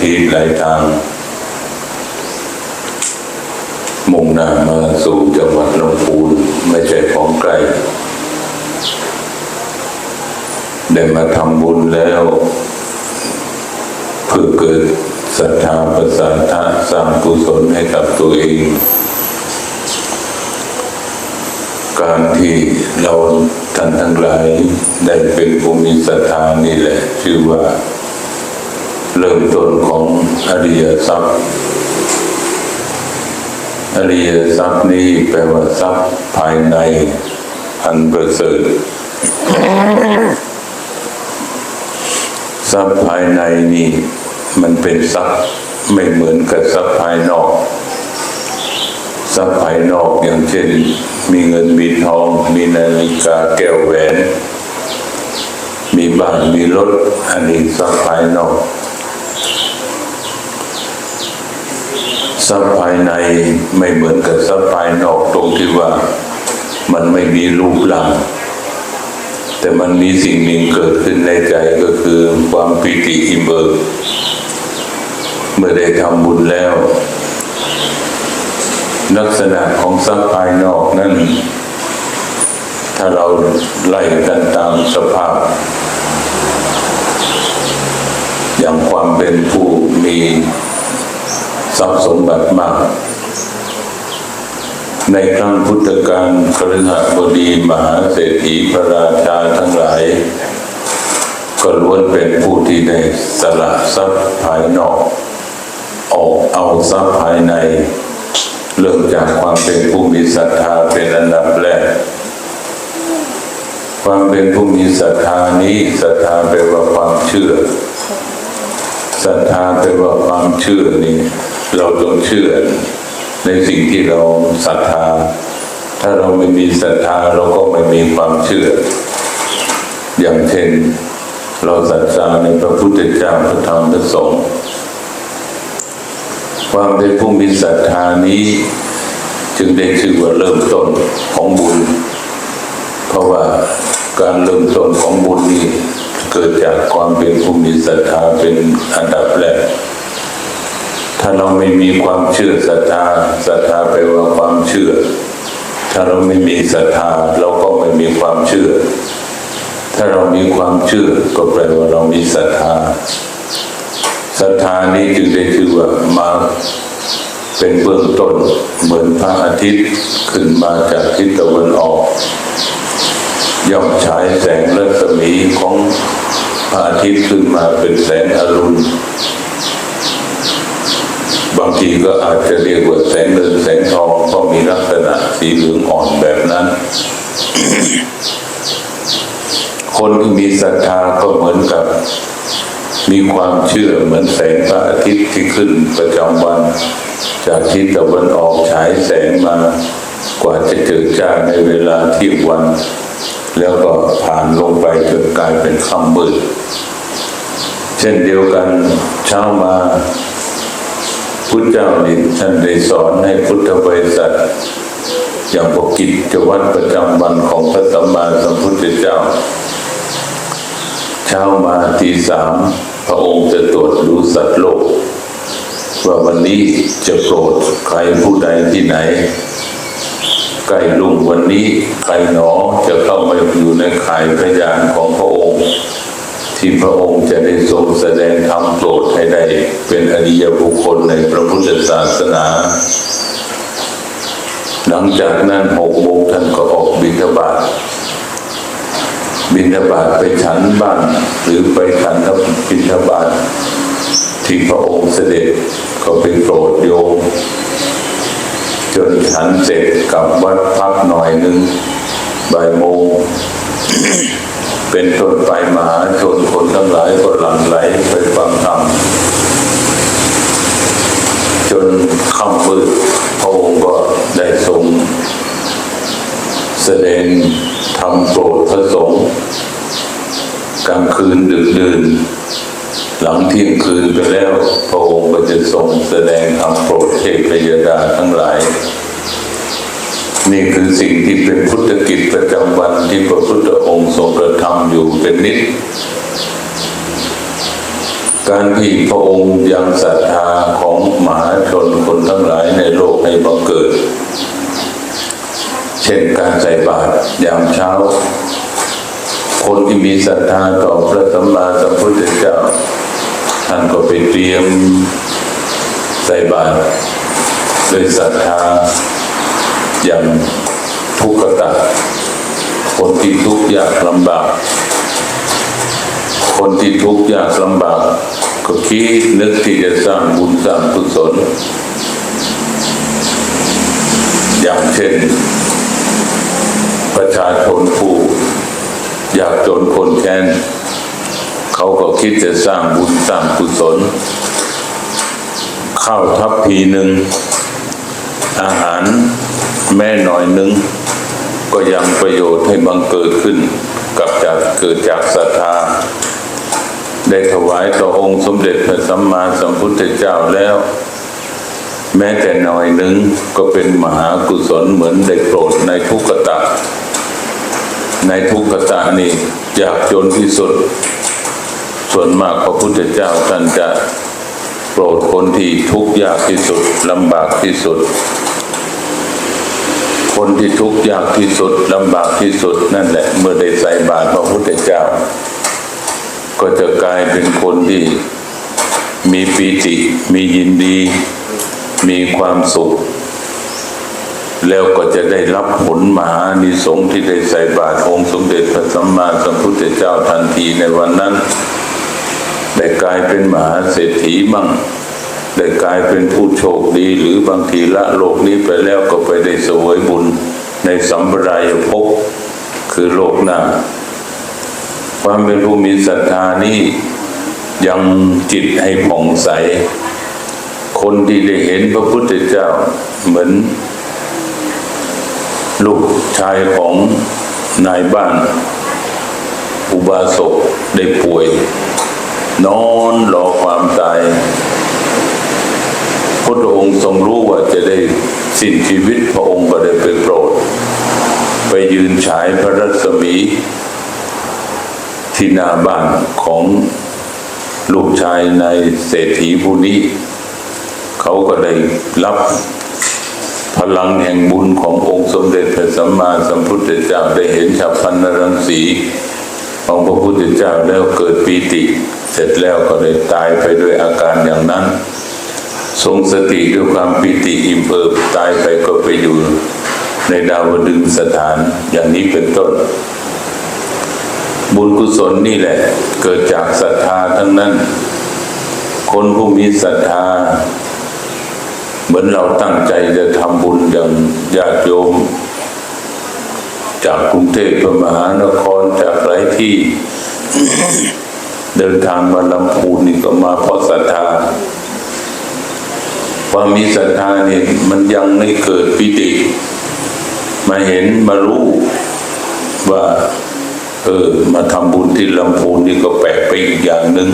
ที่หลายทางมุ่งหน้ามาสู่จังหวัดลำพูนไม่ใช่ของไกลได้มาทำบุญแล้ว เพื่อเกิดศรัทธาประสาทะสร้างกุศลให้กับตัวเอง การที่เราท่านทั้งหลายได้เป็นผู้มีศรัทธานี่แหละ ชื่อว่า ริ่มต้นของอริยทรัพย์อริยทรัพย์นี้แปลว่าทรัพย์ภายในอันประเสริฐทรัพย์ภายในนี่มันเป็นทรัพย์ไม่เหมือนกับทรัพย์ภายนอกทรัพย์ภายนอกอย่างเช่น มีเงินมีทอง มีนาฬิกาแก้วแหวน มีบ้านมีรถอันนี้ทรัพย์ภายนอก ทรัพย์ภายในไม่เหมือนกับทรัพย์ภายนอกตรงที่ว่ามันไม่มีรูปร่างแต่มันมีสิ่งหนึ่งเกิดขึ้นในใจก็คือความปิติอิ่มเอิบเมื่อได้ทำบุญแล้ว ลักษณะของทรัพย์ภายนอกนั้น ถ้าเราไล่กันตามสภาพ อย่างความเป็นผู้มี ทรัพย์สมบัติมาก ในครั้งพุทธกาลคฤหบดีมหาเศรษฐีพระราชาทั้งหลาย ก็ล้วนเป็นผู้ที่ได้สละทรัพย์ภายนอก ออกเอาทรัพย์ภายใน เริ่มจากความเป็นผู้มีศรัทธาเป็นอันดับแรกความเป็นผู้มีศรัทธานี้ศรัทธาแปลว่าความเชื่อศรัทธาแปลว่าความเชื่อนี่ เราต้องเชื่อในสิ่งที่เราศรัทธา ถ้าเราไม่มีศรัทธาเราก็ไม่มีความเชื่อ อย่างเช่น เราศรัทธาในพระพุทธเจ้าพระธรรมพระสงฆ์ความเป็นผู้มีศรัทธานี้ จึงได้ชื่อว่าเริ่มต้นของบุญ เพราะว่าการเริ่มต้นของบุญนี้ เกิดจากความเป็นผู้มีศรัทธาเป็นอันดับแรก ถ้าเราไม่มีความเชื่อศรัทธาศรัทธาแปลว่าความเชื่อ ถ้าเราไม่มีศรัทธาเราก็ไม่มีความเชื่อ ถ้าเรามีความเชื่อก็แปลว่าเรามีศรัทธาศรัทธานี้จึงได้ชื่อว่ามาเป็นเบื้องต้นเหมือนพระอาทิตย์ขึ้นมาจากทิศตะวันออก ย่อมฉายแสงรัศมีของพระอาทิตย์ขึ้นมาเป็นแสงอรุณางทีก็อาจจะเรียกว่าแสงเงินแสงทองก็มีลักษณะสีเหลืองอ่อนแบบนั้น คนที่มีศรัทธาก็เหมือนกับ มีความเชื่อเหมือนแสงพระอาทิตย์ที่ขึ้นประจำวัน จากทิศตะวันออกฉายแสงมากว่าจะเจิดจ้าในเวลาเที่ยงวัน แล้วก็ผ่านลงไปจนกลายเป็นค่ำมืดเช่นเดียวกันเช้ามา พุทธเจ้านี่ท่านได้สอนให้พุทธบริษัทอย่างปกิจวัตรประจำวันของพระสัมมาสัมพุทธเจ้า เช้ามาตีสามพระองค์จะตรวจดูสัตว์โลก ว่าวันนี้จะโปรดใครผู้ใดที่ไหนใกล้ลุงวันนี้ใครหนอจะเข้ามาอยู่ในข่ายพยานของพระองค์ ที่พระองค์จะได้ทรงแสดงธรรมโปรดให้ได้เป็นอริยบุคคลในพระพุทธศาสนา หลังจากนั้นหกโมงท่านก็ออกบิณฑบาตบิณฑบาตไปฉันบ้านหรือไปฉันกับบิณฑบาตที่พระองค์เสด็จก็ไปโปรดโยมจนฉันเสร็จกลับวัดพักหน่อยหนึ่งบ่ายโมง เป็นต้นไปมหาชนคนทั้งหลายก็หลั่งไหลไปฟังธรรมจนค่ำมืดพระองค์ก็ได้ทรงแสดงธรรมโปรดพระสงฆ์กลางคืนดึกดื่นหลังเที่ยงคืนไปแล้วพระองค์ก็จะทรงแสดงธรรมโปรดเทพยดาทั้งหลาย นี่คือสิ่งที่เป็นพุทธกิจประจำวันที่พระพุทธองค์ทรงกระทำอยู่เป็นนิด การที่พระองค์ยังศรัทธาของหมหาชนคนทั้งหลายในโลกให้บังเกิด เช่นการใส่บาตรยามเช้า คนที่มีศรัทธาต่อพระสัมมาสัมพุทธเจ้าท่านก็ไปเตรียมใส่บาตรด้วยศรัทธา อย่างทุกขตะคนที่ทุกข์ยากลำบาก คนที่ทุกข์ยากลำบากก็คิดนึกที่จะสร้างบุญสร้างกุศลอย่างเช่น ประชาชนผู้อยากจนคนแค้นเขาก็คิดจะสร้างบุญสร้างกุศลข้าวทัพพีหนึ่งอาหาร แม่หน่อยนึง ก็ยังประโยชน์ให้บังเกิดขึ้น กับจากเกิดจากศรัทธา ได้ถวายต่อองค์สมเด็จพระสัมมาสัมพุทธเจ้าแล้ว แม้แต่หน่อยนึงก็เป็นมหากุศลเหมือนได้โปรดในทุกขตะ ในทุกขตะนี่ยากจนที่สุด ส่วนมากพระพุทธเจ้าท่านจะโปรดคนที่ทุกข์ยากที่สุดลำบากที่สุด คนที่ทุกข์ยากที่สุดลำบากที่สุดนั่นแหละ เมื่อได้ใส่บาตรพระพุทธเจ้า ก็จะกลายเป็นคนที่มีปีติ มียินดี มีความสุข แล้วก็จะได้รับผลมหานิสงส์ที่ได้ใส่บาตรองค์สมเด็จพระสัมมาสัมพุทธเจ้าทันทีในวันนั้น ได้กลายเป็นมหาเศรษฐีมั่ง ได้กลายเป็นผู้โชคดีหรือบางทีละโลกนี้ไปแล้วก็ไปได้เสวยบุญในสัมปรายภพคือโลกหน้าความเป็นผู้มีศรัทธานี่ยังจิตให้ผ่องใส คนที่ได้เห็นพระพุทธเจ้าเหมือน ลูกชายของนายบ้าน อุบาสกได้ป่วย นอนรอความตาย พระองค์ทรงรู้ว่าจะได้สิ้นชีวิตพระองค์ก็ได้ไปโปรด ไปยืนฉายพระรัศมีที่หน้าบ้านของลูกชายในเศรษฐีผู้นี้ เขาก็ได้รับพลังแห่งบุญขององค์สมเด็จพระสัมมาสัมพุทธเจ้าได้เห็นฉับพลันรังสีของพระพุทธเจ้าแล้วเกิดปีติ เสร็จแล้วก็ได้ตายไปด้วยอาการอย่างนั้น ทรงสติด้วยความปีติอิ่มเอิบตายไปก็ไปอยู่ในดาวดึงส์สถานอย่างนี้เป็นต้น บุญกุศลนี่แหละ เกิดจากศรัทธาทั้งนั้น คนผู้มีศรัทธา เหมือนเราตั้งใจจะทำบุญอย่างญาติโยม จากกรุงเทพมหานครจากหลายที่ เดินทางมาลำพูนนี่ก็มาเพราะศรัทธา ความมีศรัทธาเนี่ยมันยังไม่เกิดปิติ มาเห็นมารู้ว่า เออ มาทำบุญที่ลำพูนนี่ก็แปลกไปอีกอย่างหนึ่ง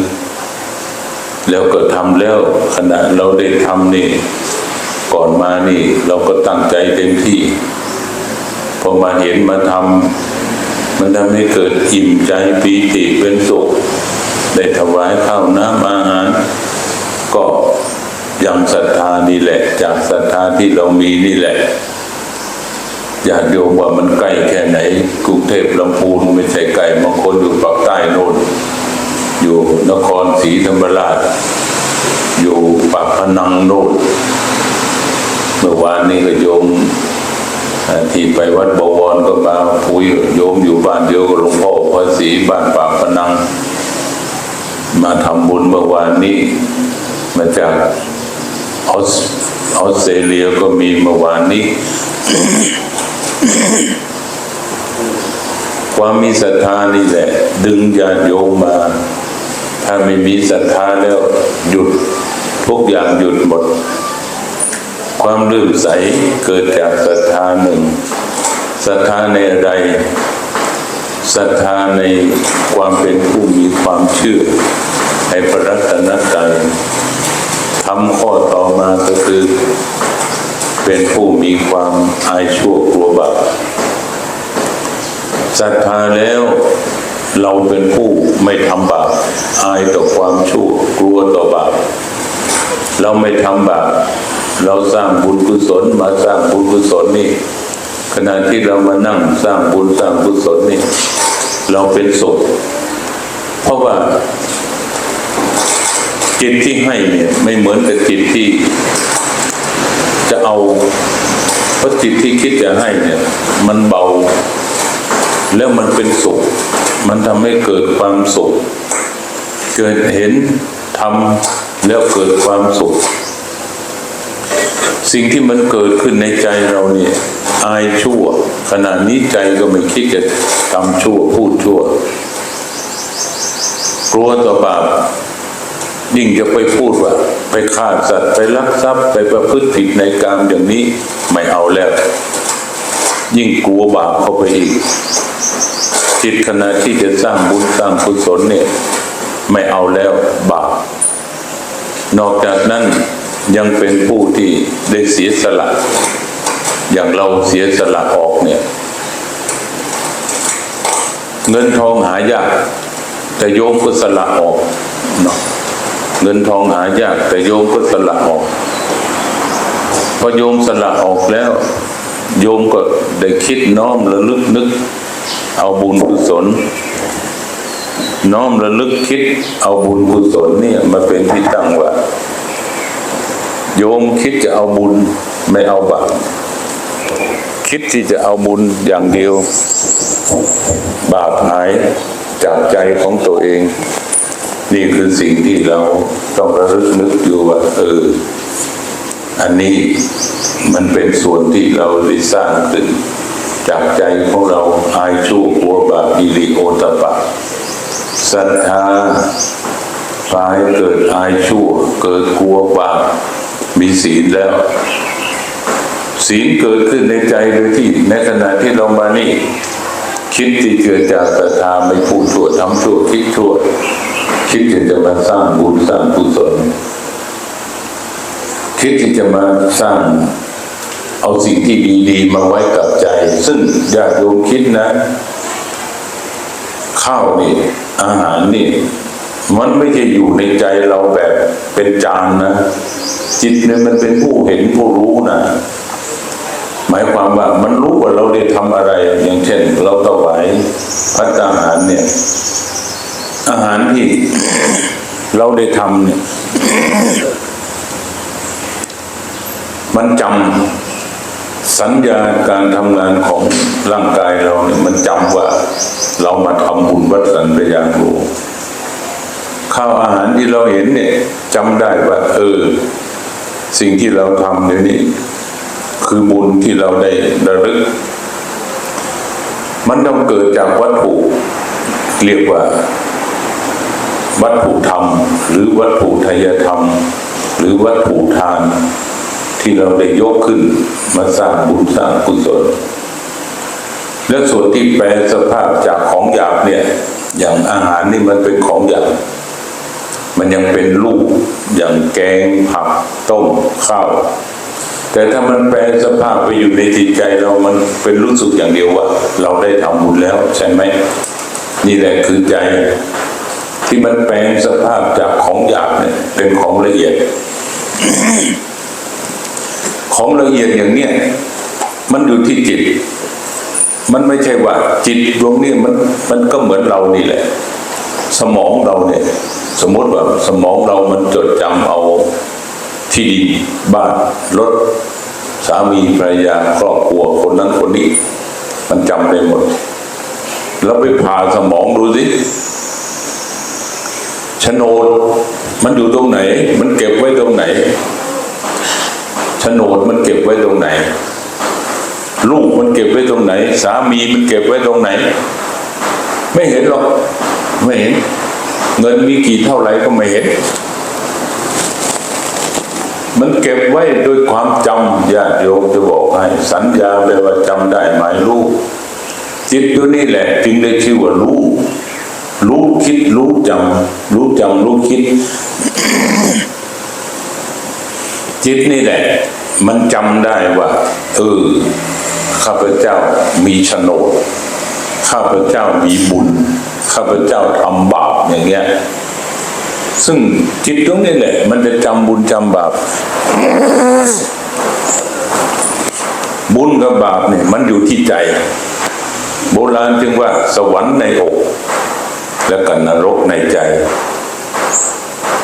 แล้วก็ทำแล้วขณะเราได้ทำนี่ ก่อนมานี่ เราก็ตั้งใจเต็มที่พอมาเห็นมาทำมันทำให้เกิดอิ่มใจปีติเป็นสุข ได้ถวายข้าวน้ำอาหาร ก็ ยังศรัทธานี่แหละ จากศรัทธาที่เรามีนี่แหละญาติโยมว่ามันใกล้แค่ไหนกรุงเทพลำพูนไม่ใช่ไกลบางคนอยู่ปากใต้โน่นอยู่นครศรีธรรมราช อยู่ปากพนังโน่นเมื่อวานนี้ก็โยมที่ไปวัดบวรก็มาคุยโยมอยู่บ้านเดียวกับหลวงพ่อพระศรีบ้านปากพนัง มาทำบุญเมื่อวานนี้มาจาก ออสออสเตรเลียก็มีเมื่อวานนี้ ความมีศรัทธานี่แหละ ดึงญาติโยมมา ถ้าไม่มีศรัทธาแล้วหยุดทุกอย่างหยุดหมด ความลื่มใสเกิดจากศรัทธาหนึ่งศรัทธาในอะไรศรัทธาในความเป็นผู้มีความเชื่อในพระรัตนตรัยำข้อต่อมาก็คือ เป็นผู้มีความอายชั่วกลัวบาปศรัทธาแล้วเราเป็นผู้ไม่ทำบาปอายต่อความชั่วกลัวต่อบาปเราไม่ทำบาปเราสร้างบุญกุศลมาสร้างบุญกุศลนี่ ขณะที่เรามานั่งสร้างบุญสร้างกุศลนี่ เราเป็นสุขเพราะว่า จิตที่ให้เนี่ยไม่เหมือนกับจิตที่จะเอาเพราะจิตที่คิดจะให้เนี่ย มันเบา แล้วมันเป็นสุข มันทำให้เกิดความสุข เกิดเห็นทำแล้วเกิดความสุข สิ่งที่มันเกิดขึ้นในใจเราเนี่ยอายชั่ว ขณะนี้ใจก็ไม่คิดจะทำชั่วพูดชั่ว กลัวต่อบาป ยิ่งจะไปพูดว่า ไปฆ่าสัตว์ไปลักทรัพย์ไปประพฤติผิดในกรรมอย่างนี้ไม่เอาแล้ว ยิ่งกลัวบาปเข้าไปอีก จิตขณะที่จะสร้างบุญสร้างกุศลเนี่ย ไม่เอาแล้วบาปนอกจากนั้นยังเป็นผู้ที่ได้เสียสละอย่างเราเสียสละออกเนี่ย เงินทองหายากแต่โยมก็สละออกเนาะ เงินทองหายากแต่โยมก็สละออกพอโยมสละออกแล้ว โยมก็ได้คิดน้อมระลึกนึก เอาบุญกุศล น้อมระลึกคิด เอาบุญกุศลเนี่ยมาเป็นที่ตั้งว่า โยมคิดจะเอาบุญไม่เอาบาปคิดที่จะเอาบุญอย่างเดียว บาปหายจากใจของตัวเอง นี่คือสิ่งที่เราต้องระลึกนึกอยู่ว่าเออ อันนี้มันเป็นส่วนที่เราได้สร้างขึ้นจากใจของเราอายชั่วกลัวบาปอิริโอตปะศรัทธาพายเกิดอายชั่ว เกิดกลัวบาปมีศีลแล้ว ศีลเกิดขึ้นในใจโดยที่ในขณะที่เรามานี่ คิดที่เกิดจากศรัทธาไม่พูดชั่วทำชั่วคิดชั่ว คิดที่จะมาสร้างบุญสร้างกุศลคิดที่จะมาสร้างเอาสิ่งที่ดีๆมาไว้กับใจ ซึ่งญาติโยมคิดนะข้าวนี่ อาหารนี่ มันไม่ใช่อยู่ในใจเราแบบเป็นจานนะ จิตเนี่ยมันเป็นผู้เห็นผู้รู้นะหมายความว่ามันรู้ว่าเราได้ทำอะไร อย่างเช่น เราถวายพัตตาหารเนี่ย อาหารที่เราได้ทำเนี่ย มันจำสัญญาการทำงานของร่างกายเราเนี่ย มันจำว่า เรามาทำบุญวัดสันไปอย่างรูข้าวอาหารที่เราเห็นเนี่ยจำได้ว่า เออ สิ่งที่เราทำเนี่ยนี่คือบุญที่เราได้ระลึก มันต้องเกิดจากวัตถุเรียกว่า วัตถุธรรม หรือวัตถุทยธรรม หรือวัตถุทาน ที่เราได้ยกขึ้นมาสร้างบุญสร้างกุศลและส่วนที่แปลสภาพจากของหยาบเนี่ย อย่างอาหารนี่มันเป็นของหยาบมันยังเป็นลูกอย่างแกงผักต้มข้าวแต่ถ้ามันแปลสภาพไปอยู่ในจิตใจเรามันเป็นรู้สึกอย่างเดียวว่า เราได้ทำบุญแล้วใช่ไหมนี่แหละคือใจ ที่มันแปลงสภาพจากของหยาบเนี่ยเป็นของละเอียด ของละเอียดอย่างเนี้ยมันอยู่ที่จิต มันไม่ใช่ว่า จิตดวงนี้มันมันก็เหมือนเรานี่แหละ สมองเราเนี่ย สมมติว่าสมองเรามันจดจำเอาที่ดินบ้านรถสามีภรรยาครอบครัวคนนั้นคนนี้ มันจำได้หมด แล้วไปผ่าสมองดูสิ โฉนดมันอยู่ตรงไหน มันเก็บไว้ตรงไหนโฉนดมันเก็บไว้ตรงไหน ลูกมันเก็บไว้ตรงไหน สามีมันเก็บไว้ตรงไหน ไม่เห็นหรอกไม่เห็น เงินมีกี่เท่าไหร่ก็ไม่เห็น มันเก็บไว้ด้วยความจำญาติโยมจะบอกให้สัญญาแปลว่าจำได้หมายรู้จิตตัวนี้แหละ จึงได้ชื่อว่ารู้ รู้คิดรู้จำรู้จำรู้คิด จิตนี่แหละ มันจำได้ว่าเออข้าพเจ้ามีโฉนดข้าพเจ้ามีบุญ ข้าพเจ้าทำบาปอย่างเงี้ย ซึ่งจิตตรงนี้แหละ มันจะจำบุญจำบาป บุญกับบาปเนี่ยมันอยู่ที่ใจ โบราณจึงว่าสวรรค์ในอก และกันนรกในใจ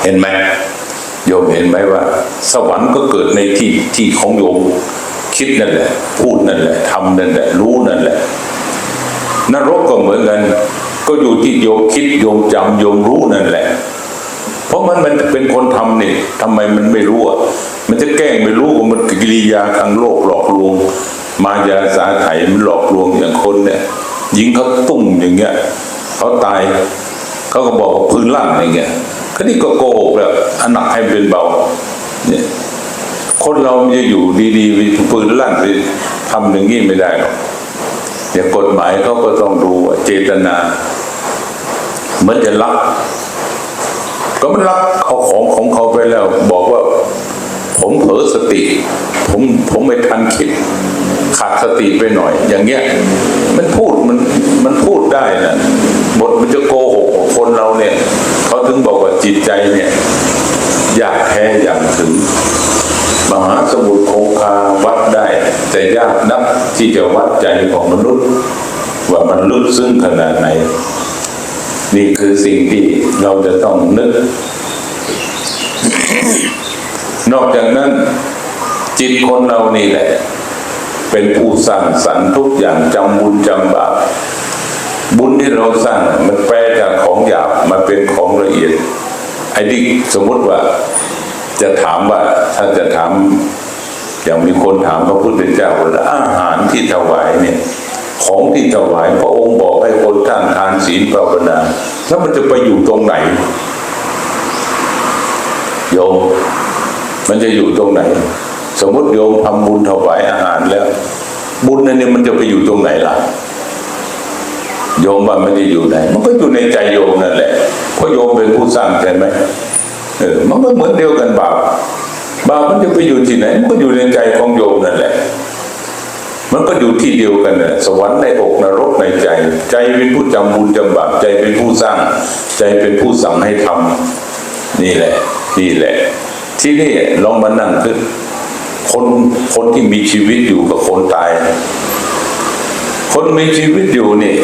เห็นไหมโยมเห็นไหมว่า สวรรค์ก็เกิดในที่ที่ของโยมคิดนั่นแหละ พูดนั่นแหละทำนั่นแหละ รู้นั่นแหละ นรกก็เหมือนกัน ก็อยู่ที่โยมคิดโยมจำโยมรู้นั่นแหละ เพราะมันมันเป็นคนทำนี่ทำไมมันไม่รู้อะมันจะแกล้งไม่รู้ว่ามันกิริยาทางโลกหลอกลวง มายาสาไถมันหลอกลวงอย่างคนเนี่ยยิงเขาตุ้มอย่างเงี้ย เขาตายเขาก็บอกพื้นลั่นอย่างเงี้ยก็นี่ก็โกหกแล้วอันหนักให้เป็นเบาเนี่ยคนเราจะอยู่ดีๆปืนลั่นไปทำอย่างนี้ไม่ได้หรอกอย่างกฎหมายเขาก็ต้องดูเจตนาเหมือนจะลัก ก็มันรักเอาของของเขาไปแล้ว บอกว่า ผมเผลอสติ ผมผมไม่ทันคิด ขาดสติไปหน่อย อย่างเงี้ย มันพูดมันมันพูดได้นะ บทมันจะโกหกคนเราเนี่ยเขาถึงบอกว่าจิตใจเนี่ยยากแท้อย่างถึง มหาสมุทรคงคาวัดได้ แต่ยากนักที่จะวัดใจของมนุษย์ ว่ามันลึกซึ้งขนาดไหน นี่คือสิ่งที่เราจะต้องนึก นอกจากนั้น จิตคนเรานี่แหละ เป็นผู้สร้างสรรค์ทุกอย่างจำบุญจำบาป บุญที่เราสร้างมันแปลจากของหยาบมาเป็นของละเอียด ไอ้ที่สมมติว่าจะถามว่าถ้าจะถามอย่างมีคนถามพระพุทธเจ้าว่าอาหารที่ถวายเนี่ย ของที่ถวายพระองค์บอกให้คนท่านทานศีลภาวนาแล้วมันจะไปอยู่ตรงไหนโยมมันจะอยู่ตรงไหน สมมติโยมทำบุญถวายอาหารแล้ว บุญนั่นเนี่ยมันจะไปอยู่ตรงไหนล่ะ โยมว่ามันจะอยู่ไหนมันก็อยู่ในใจโยมนั่นแหละเพราะโยมเป็นผู้สร้างใช่ไหมเออมันก็เหมือนเดียวกันบาปบาปมันจะไปอยู่ที่ไหน มันก็อยู่ในใจของโยมนั่นแหละ มันก็อยู่ที่เดียวกันน่ะสวรรค์ในอกนรกในใจ ใจเป็นผู้จำบุญจำบาปใจเป็นผู้สร้าง ใจเป็นผู้สั่งให้ทำนี่แหละ นี่แหละ ที่นี่ลองมานั่งคือคนคนที่มีชีวิตอยู่กับคนตาย คนมีชีวิตอยู่นี่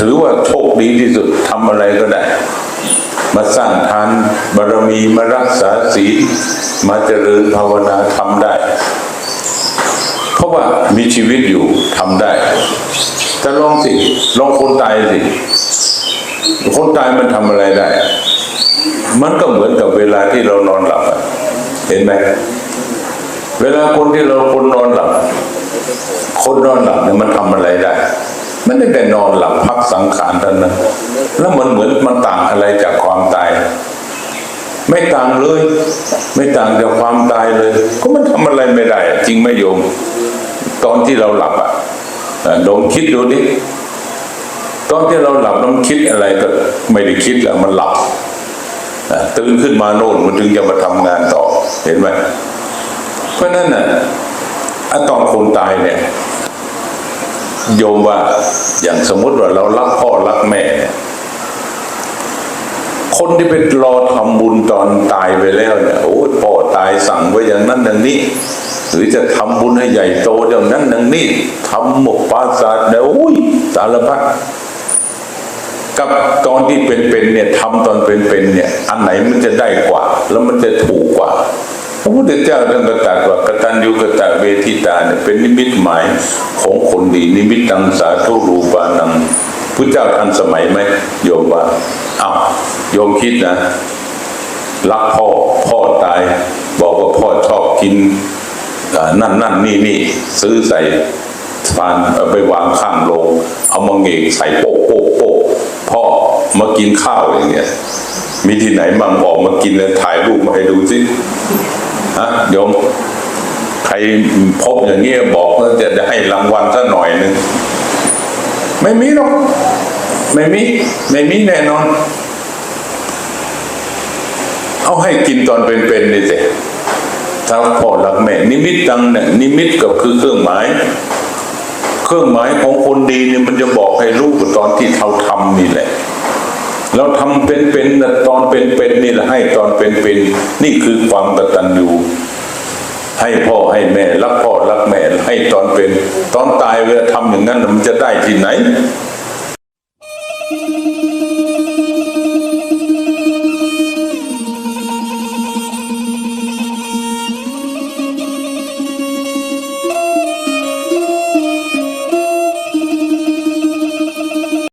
ถือว่าโชคดีที่สุดทำอะไรก็ได้ มาสร้างทานบารมีมารักษาศีลมาเจริญภาวนาทำได้ เพราะว่ามีชีวิตอยู่ทำได้แต่ลองสิลองคนตายสิคนตายมันทำอะไรได้ มันก็เหมือนกับเวลาที่เรานอนหลับเห็นไหมเวลาคนที่เราคนนอนหลับ คนนอนหลับเนี่ยมันทำอะไรได้ มันไม่ได้นอนหลับพักสังขารเท่านั้นแล้วมันเหมือนมันต่างอะไรจากความตาย ไม่ต่างเลย ไม่ต่างจากความตายเลย ก็มันทำอะไรไม่ได้ จริงไหมโยม ตอนที่เราหลับอะลองคิดดูดิตอนที่เราหลับเราคิดอะไรก็ไม่ได้คิดแล้วมันหลับตื่นขึ้นมาโน่นมันถึงจะมาทำงานต่อเห็นไหมเพราะฉะนั้นน่ะอะตอนคนตายเนี่ย โยมว่าอย่างสมมติว่าเรารักพ่อรักแม่เนี่ยคนที่ไปรอทำบุญตอนตายไปแล้วเนี่ยโอ้ยพ่อตายสั่งไว้อย่างนั้นอย่างนี้ หรือจะทำบุญให้ใหญ่โตอย่างนั้นอย่างนี้ทำหมกปราสาทเดี๋ยวอุ้ยสารพัดกับตอนที่เป็นๆเนี่ยทำตอนเป็นๆเนี่ย อันไหนมันจะได้กว่า แล้วมันจะถูกกว่า พระพุทธเจ้าท่านก็ตรัสว่ากตัญญูกตเวทิตาเนี่ยเป็นนิมิตหมายของคนดีนิมิตตังสาธุรูปานังพุทธเจ้าทันสมัยไหมโยมว่าอ้าวโยมคิดนะรักพ่อพ่อตาย บอกว่าพ่อชอบกินนั่นนั่นนี่นี่ซื้อใส่ฟานเอาไปวางข้างลง เอามาเงกใส่โป๊ะโป๊ะโป๊ะพ่อมากินข้าวอย่างเงี้ยมีที่ไหนมั่งออกมากินแล้วถ่ายรูปมาให้ดูสิ ฮะโยมใครพบอย่างเงี้ยบอกว่าจะได้ให้รางวัลสักหน่อยหนึ่งไม่มีหรอกไม่มี ไม่มีแน่นอน เอาให้กินตอนเป็นๆนี่สิถ้าพ่อรักแม่นิมิตตังเนี่ยนิมิตก็คือเครื่องหมาย เครื่องหมายของคนดีเนี่ยมันจะบอกให้รู้ตอนที่เราทำนี่แหละ เราทำเป็นๆตอนเป็นๆนี่แหละให้ตอนเป็นๆนี่คือความกตัญญูให้พ่อให้แม่รักพ่อรักแม่ให้ตอนเป็น ตอนตายเวลาทำอย่างนั้นมันจะได้ที่ไหน